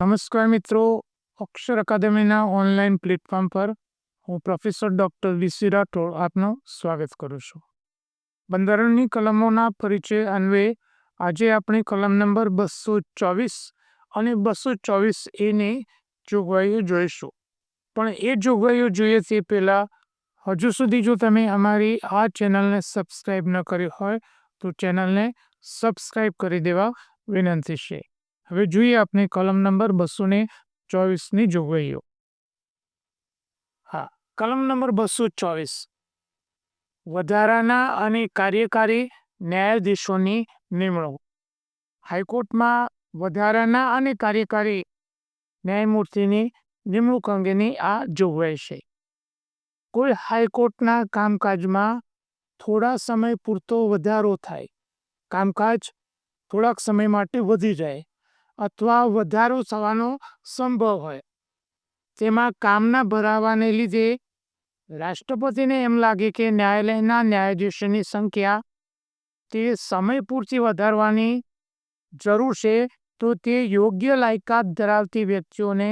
નમસ્કાર મિત્રો. અક્ષર અકાદમીના online platform પર હું પ્રોફેસર ડૉક્ટર વીસી રાઠોડ આપનું સ્વાગત કરું છું. બંધારણની કલમોના પરિચય અન્વયે આજે આપણે કલમ નંબર બસો ચોવીસ અને બસો ચોવીસ એની જોગવાઈઓ જોઈશું. પણ એ જોગવાઈઓ જોઈએ તે પહેલાં હજુ સુધી જો તમે અમારી આ ચેનલને સબસ્ક્રાઈબ ન કરી હોય તો ચેનલને સબસ્ક્રાઈબ કરી દેવા વિનંતી છે. હવે જોઈએ આપણે કલમ નંબર બસો ને ચોવીસની જોગવાઈઓ. હા, કલમ નંબર બસો ચોવીસ. વધારાના અને કાર્યકારી ન્યાયાધીશોની નિમણૂક. હાઈકોર્ટમાં વધારાના અને કાર્યકારી ન્યાયમૂર્તિની નિમણૂક અંગેની આ જોગવાઈ છે. કોઈ હાઈકોર્ટના કામકાજમાં થોડા સમય પૂરતો વધારો થાય. કામકાજ થોડાક સમય માટે વધી જાય. અથવા વધારો થવાનો સંભવ હોય. તેમાં કામના ભરાવાને લીધે રાષ્ટ્રપતિને એમ લાગે કે ન્યાયાલયના ન્યાયાધીશોની સંખ્યા તે સમય પૂરતી વધારવાની જરૂર છે તો તે યોગ્ય લાયકાત ધરાવતી વ્યક્તિઓને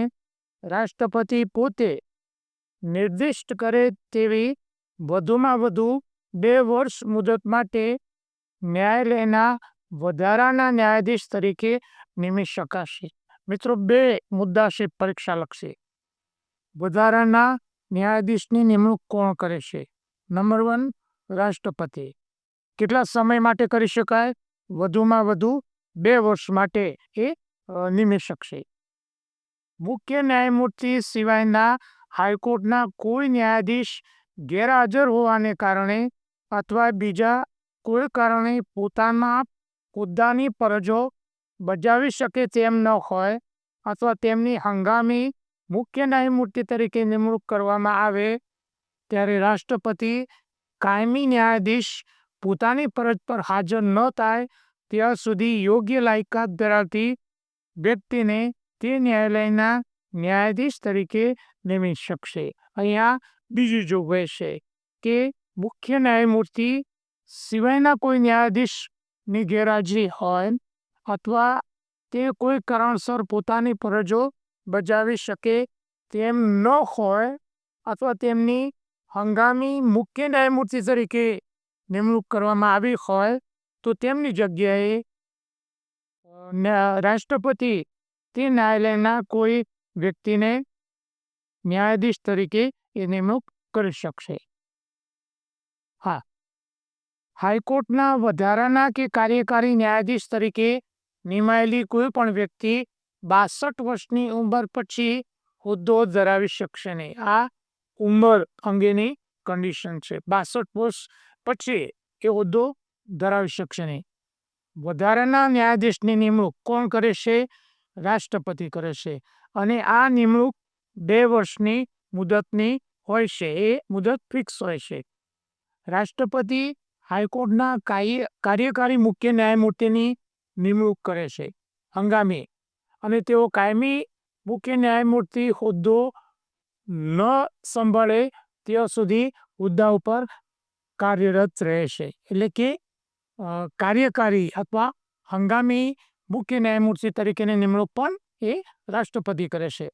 રાષ્ટ્રપતિ પોતે નિર્દિષ્ટ કરે તેવી વધુમાં વધુ બે વર્ષ મુદત માટે ન્યાયાલયના વધારાના ન્યાયાધીશ તરીકે નિમી શકાશે. મિત્રો, બે મુદ્દા છે પરીક્ષા લક્ષી વધારાના ન્યાયાધીશની નિમણૂક કોણ કરે છે? નંબર વન, રાષ્ટ્રપતિ. કેટલા સમય માટે કરી શકાય? વધુમાં વધુ બે વર્ષ માટે એ નિમી શકશે. મુખ્ય ન્યાયમૂર્તિ સિવાયના હાઈકોર્ટના કોઈ ન્યાયાધીશ ગેરહાજર હોવાને કારણે અથવા બીજા કોઈ કારણે પોતાના હોદ્દાની ફરજો બજાવી શકે તેમ ન હોય અથવા તેમની હંગામી મુખ્ય ન્યાયમૂર્તિ તરીકે નિમણૂક કરવામાં આવે, ત્યારે રાષ્ટ્રપતિ કાયમી ન્યાયાધીશ પોતાની ફરજ પર હાજર ન થાય, ત્યાં સુધી યોગ્ય લાયકાત ધરાવતી વ્યક્તિને તે ન્યાયાલયના ન્યાયાધીશ તરીકે નિમી શકશે. અહીંયા બીજી જોગવાઈ છે કે મુખ્ય ન્યાયમૂર્તિ સિવાયના કોઈ ન્યાયાધીશની ગેરહાજરી હોય અથવા તે કોઈ કારણસર પોતાની ફરજો બજાવી શકે તેમ ન હોય અથવા તેમની હંગામી મુખ્ય ન્યાયમૂર્તિ તરીકે નિમણૂક કરવામાં આવી હોય, તો તેમની જગ્યાએ રાષ્ટ્રપતિ તે ન્યાયાલયના કોઈ વ્યક્તિને ન્યાયાધીશ તરીકે એ નિમણૂક કરી શકશે. હા. હાઈકોર્ટના વધારાના કે કાર્યકારી ન્યાયાધીશ તરીકે નિમાયેલી કોઈ પણ વ્યક્તિ બાસઠ વર્ષની ઉંમર પછી હોદ્દો ધરાવી શકશે નહીં. આ ઉંમર અંગેની કન્ડિશન છે. બાસઠ વર્ષ પછી એ હોદ્દો ધરાવી શકશે નહીં. વધારાના ન્યાયાધીશની નિમણૂક કોણ કરે છે? રાષ્ટ્રપતિ કરે છે. અને આ નિમણૂક બે વર્ષની મુદતની હોય છે. એ મુદત ફિક્સ હોય છે. રાષ્ટ્રપતિ હાઈકોર્ટના કાર્યકારી મુખ્ય ન્યાયમૂર્તિની નિમણૂક કરે છે. હંગામી. અને તેઓ કાયમી મુખ્ય ન્યાયમૂર્તિ હોદ્દો ન સંભાળે ત્યાં સુધી હોદ્દા ઉપર કાર્યરત રહેશે. એટલે કે કાર્યકારી અથવા હંગામી મુખ્ય ન્યાયમૂર્તિ તરીકેની નિમણૂક પણ એ રાષ્ટ્રપતિ કરે છે.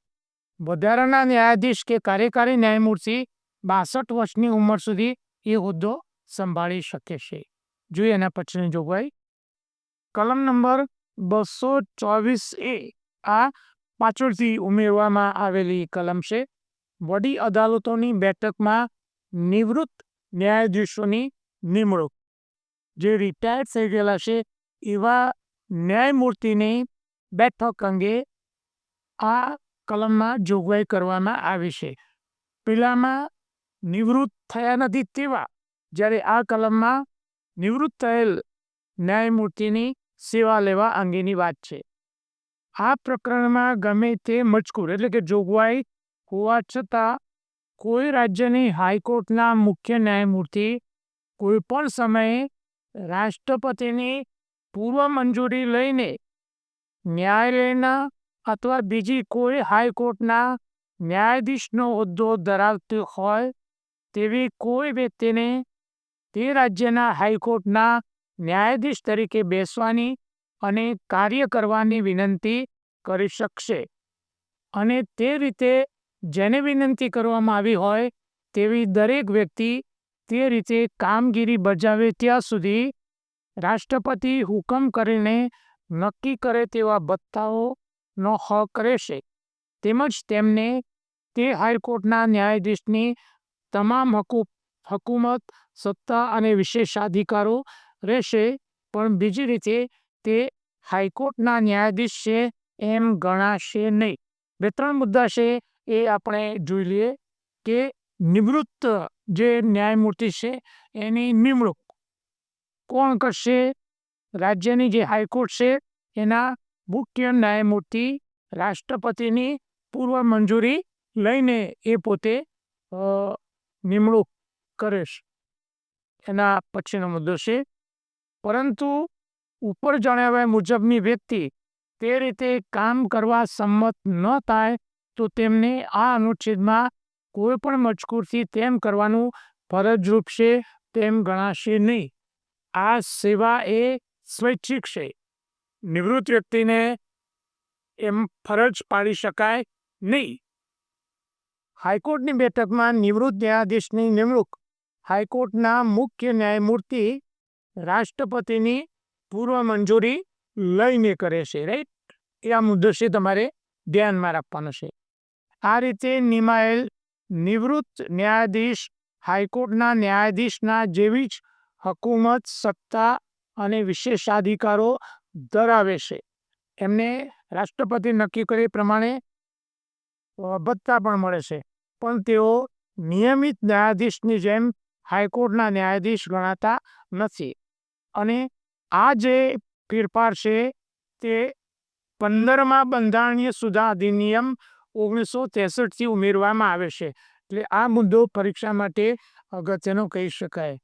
વધારાના ન્યાયાધીશ કે કાર્યકારી ન્યાયમૂર્તિ બાસઠ વર્ષની ઉંમર સુધી એ હોદ્દો સંભાળી શકે છે. જોઈએ એના પછીની જોગવાઈ. કલમ નંબર બસો ચોવીસ એ આ પાછળથી ઉમેરવામાં આવેલી કલમ છે. વડી અદાલતોની બેઠકમાં નિવૃત્ત ન્યાયાધીશોની નિમણૂક, જે રિટાયર્ડ થઈ ગયેલા છે, એવા ન્યાયમૂર્તિની બેઠક અંગે આ કલમમાં જોગવાઈ કરવામાં આવી છે. પેલામાં નિવૃત્ત થયા નથી તેવા, જ્યારે આ કલમમાં નિવૃત્ત થયેલ ન્યાયમૂર્તિની સેવા લેવા અંગેની વાત છે. આ પ્રકરણમાં ગમે તે મજકૂર, એટલે કે જોગવાઈ હોવા છતાં, કોઈ રાજ્યની હાઈકોર્ટના મુખ્ય ન્યાયમૂર્તિ કોઈ પણ સમયે રાષ્ટ્રપતિની પૂર્વ મંજૂરી લઈને ન્યાયાલયના અથવા બીજી કોઈ હાઈકોર્ટના ન્યાયાધીશનો હોદ્દો ધરાવતી હોય તેવી કોઈ વ્યક્તિને તે રાજ્યના હાઈકોર્ટના ન્યાયાધીશ તરીકે બેસવાની અને કાર્ય કરવાની વિનંતી કરી શકશે. અને તે રીતે જેને વિનંતી કરવામાં આવી હોય તેવી દરેક વ્યક્તિ તે રીતે કામગીરી બજાવે ત્યાં સુધી રાષ્ટ્રપતિ હુકમ કરીને નક્કી કરે તેવા ભથ્થાઓનો હક રહેશે. તેમજ તેમને તે હાઈકોર્ટના ન્યાયાધીશની તમામ હકુ, હકુમત, સત્તા અને વિશેષાધિકારો રહેશે. પણ બીજી રીતે તે હાઈકોર્ટના ન્યાયાધીશ છે એમ ગણાશે નહીં. બે ત્રણ મુદ્દા છે એ આપણે જોઈ લઈએ કે નિવૃત્ત જે ન્યાયમૂર્તિ છે એની નિમણૂક કોણ કરશે? રાજ્યની જે હાઈકોર્ટ છે એના મુખ્ય ન્યાયમૂર્તિ રાષ્ટ્રપતિની પૂર્વ મંજૂરી લઈને એ પોતે નિમણૂક કરે એના પછીનો મુદ્દો છે પરંતુ ઉપર જણાવ્યા મુજબની વ્યક્તિ તે રીતે કામ કરવા સંમત ન થાય તો તેમને આ અનુચ્છેદમાં કોઈ પણ મજકૂરથી તેમ કરવાનું ફરજરૂપ છે તેમ ગણાશે નહીં. આ સેવા એ સ્વૈચ્છિક છે. નિવૃત્ત વ્યક્તિને એમ ફરજ પાડી શકાય નહીં. હાઈકોર્ટની બેઠકમાં નિવૃત્ત ન્યાયાધીશની નિમણૂક. હાઈકોર્ટના મુખ્ય ન્યાયમૂર્તિ રાષ્ટ્રપતિની પૂર્વ મંજૂરી લઈને કરે છે રાઈટ એ આ મુદ્દો છે તમારે ધ્યાનમાં રાખવાનો છે. આ રીતે નિમાયેલ નિવૃત્ત ન્યાયાધીશ, હાઈકોર્ટના ન્યાયાધીશના જેવી જ હકુમત, સત્તા અને વિશેષાધિકારો ધરાવે છે. એમને રાષ્ટ્રપતિ નક્કી કરે પ્રમાણે ભત્તા પણ મળે છે. પણ તેઓ નિયમિત ન્યાયાધીશની જેમ હાઈકોર્ટના ન્યાયાધીશ ગણાતા નથી. અને આ જે ફેરફાર છે તે પંદરમાં બંધારણીય સુધા અધિનિયમ ઓગણીસો ત્રેસઠથી ઉમેરવામાં આવે છે. એટલે આ મુદ્દો પરીક્ષા માટે અગત્યનો કહી શકાય.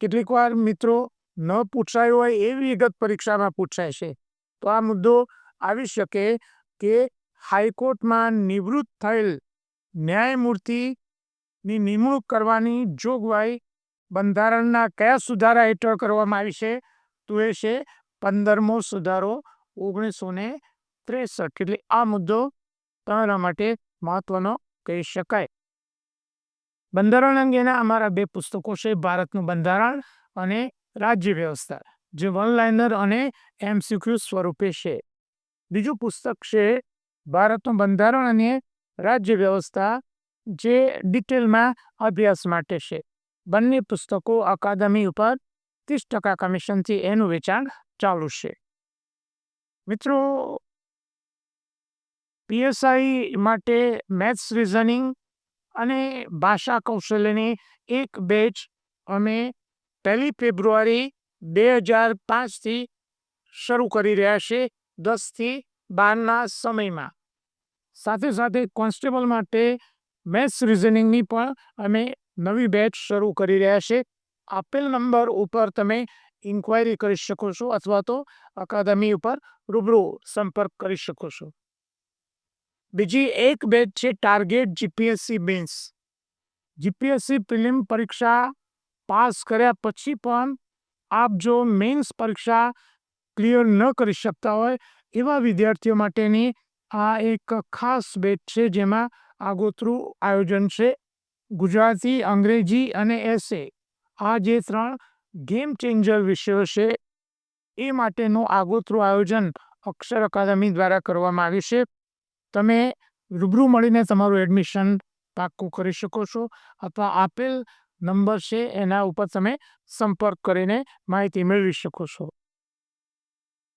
કેટલીક વાર મિત્રો ન પૂછાયો હોય એવી વિગત પરીક્ષામાં પૂછાય છે. તો આ મુદ્દો આવી શકે કે હાઈકોર્ટમાં નિવૃત્ત થયેલ ન્યાયમૂર્તિની નિમણૂક કરવાની જોગવાઈ બંધારણના કયા સુધારા હેઠળ કરવામાં આવી છે? તો એ છે પંદરમો સુધારો ઓગણીસો ને ત્રેસઠ. એટલે આ મુદ્દો તમારા માટે મહત્વનો કહી શકાય. બંધારણ અંગેના અમારા બે પુસ્તકો છે ભારતનું બંધારણ અને રાજ્ય વ્યવસ્થા, જે વન લાઇનર અને એમસીક્યુ સ્વરૂપે છે. બીજું પુસ્તક છે ભારતનું બંધારણ અને રાજ્ય વ્યવસ્થા, જે ડિટેલમાં અભ્યાસ માટે છે. બંને પુસ્તકો અકાદમી ઉપર ત્રીસ ટકા કમિશનથી એનું વેચાણ ચાલુ છે. મિત્રો, પીએસઆઈ માટે મેથ્સ રિઝનિંગ અને ભાષા કૌશલ્યની એક બેચ અમે પહેલી ફેબ્રુઆરી બે હજાર પાંચથી શરૂ કરી રહ્યા છે દસથી બારના સમયમાં. સાથે સાથે કોન્સ્ટેબલ માટે મેથ્સ રિઝનિંગની પણ અમે નવી બેચ શરૂ કરી રહ્યા છે. આપેલ નંબર ઉપર તમે ઇન્ક્વાયરી કરી શકો છો અથવા તો અકાદમી ઉપર રૂબરૂ સંપર્ક કરી શકો છો. બીજી એક બેચ છે target GPSC mains GPSC prelim પરીક્ષા પાસ કર્યા પછી પણ આપ જો મેન્સ પરીક્ષા ક્લિયર ન કરી શકતા હોય એવા વિદ્યાર્થીઓ માટેની આ એક ખાસ બેચ છે જેમાં આગોતરું આયોજન છે. ગુજરાતી, અંગ્રેજી અને એસે. આ જે ત્રણ ગેમ ચેન્જર વિષયો છે, એ માટેનું આગોતરું આયોજન અક્ષર અકાદમી દ્વારા કરવામાં આવ્યું છે. તમે રૂબરૂ મળીને તમારું એડમિશન પાક્કું કરી શકો છો અથવા આપેલ નંબર છે એના ઉપર તમે સંપર્ક કરીને માહિતી મેળવી શકો છો.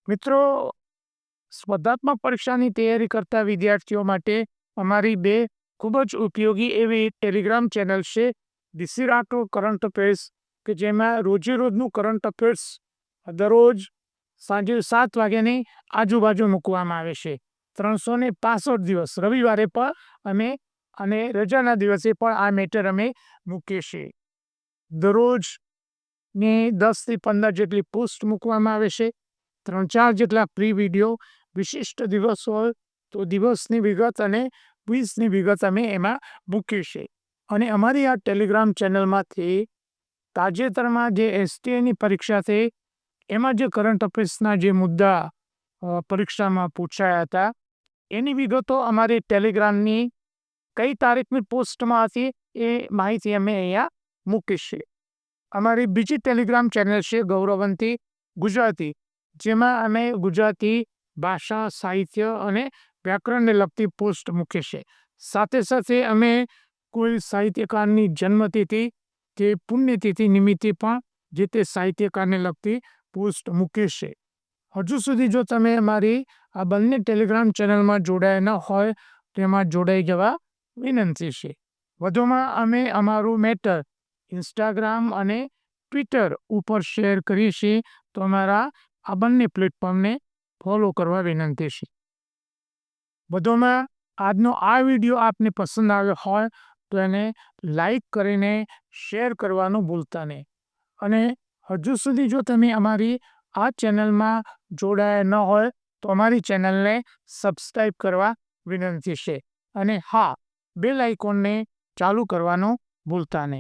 મિત્રો, સ્પર્ધાત્મક પરીક્ષાની તૈયારી કરતા વિદ્યાર્થીઓ માટે અમારી બે ખૂબ જ ઉપયોગી એવી ટેલિગ્રામ ચેનલ છે ડીસી રાઠોડ કરંટ અફેર્સ કે જેમાં રોજે રોજનું કરંટ અફેર્સ દરરોજ સાંજે સાત વાગ્યાની આજુબાજુ મૂકવામાં આવે છે. ત્રણસો ને પાસઠ દિવસ, રવિવારે પણ અમે અને રજાના દિવસે પણ આ મેટર અમે મૂકીએ છીએ. દરરોજ ને દસથી પંદર જેટલી પોસ્ટ મૂકવામાં આવે છે, ત્રણ ચાર જેટલા પ્રી વીડિયો વિશિષ્ટ દિવસ હોય તો દિવસની વિગત અને ક્વિઝની વિગત અમે એમાં મૂકી છે અને અમારી આ ટેલિગ્રામ ચેનલમાંથી તાજેતરમાં જે એસટીએની પરીક્ષા થઈ, એમાં જે કરંટ અફેર્સના જે મુદ્દા પરીક્ષામાં પૂછાયા હતા, એની વિગતો અમારી ટેલિગ્રામની કઈ તારીખની પોસ્ટમાં હતી એ માહિતી અમે અહીંયા મૂકીશ અમારી બીજી ટેલિગ્રામ ચેનલ છે ગૌરવંતી ગુજરાતી, જેમાં અમે ગુજરાતી ભાષા, સાહિત્ય અને વ્યાકરણને લગતી પોસ્ટ છીએ સાથે સાથે અમે કોઈ સાહિત્યકારની જન્મતિથિ કે પુણ્યતિથિ નિમિત્તે પણ જે તે સાહિત્યકારને લગતી પોસ્ટ છીએ હજુ સુધી જો તમે અમારી આ બંને ટેલિગ્રામ ચેનલમાં જોડાયા ન હોય, તેમાં જોડાઈ જવા વિનંતી છે. વધુમાં અમે અમારું મેટર ઇન્સ્ટાગ્રામ અને ટ્વિટર ઉપર શેર કરીએ છીએ, તો અમારા આ બંને પ્લેટફોર્મને ફોલો કરવા વિનંતી છે. વધુમાં આજનો આ વીડિયો આપને પસંદ આવ્યો હોય તો એને લાઈક કરીને શેર કરવાનું ભૂલતા નહીં. અને હજુ સુધી જો તમે અમારી આ ચેનલમાં જોડાયા ન હોય તો અમારી ચેનલને સબસ્ક્રાઈબ કરવા વિનંતી છે. અને હા, બેલ આઇકોનને ચાલુ કરવાનું ભૂલતા નહીં.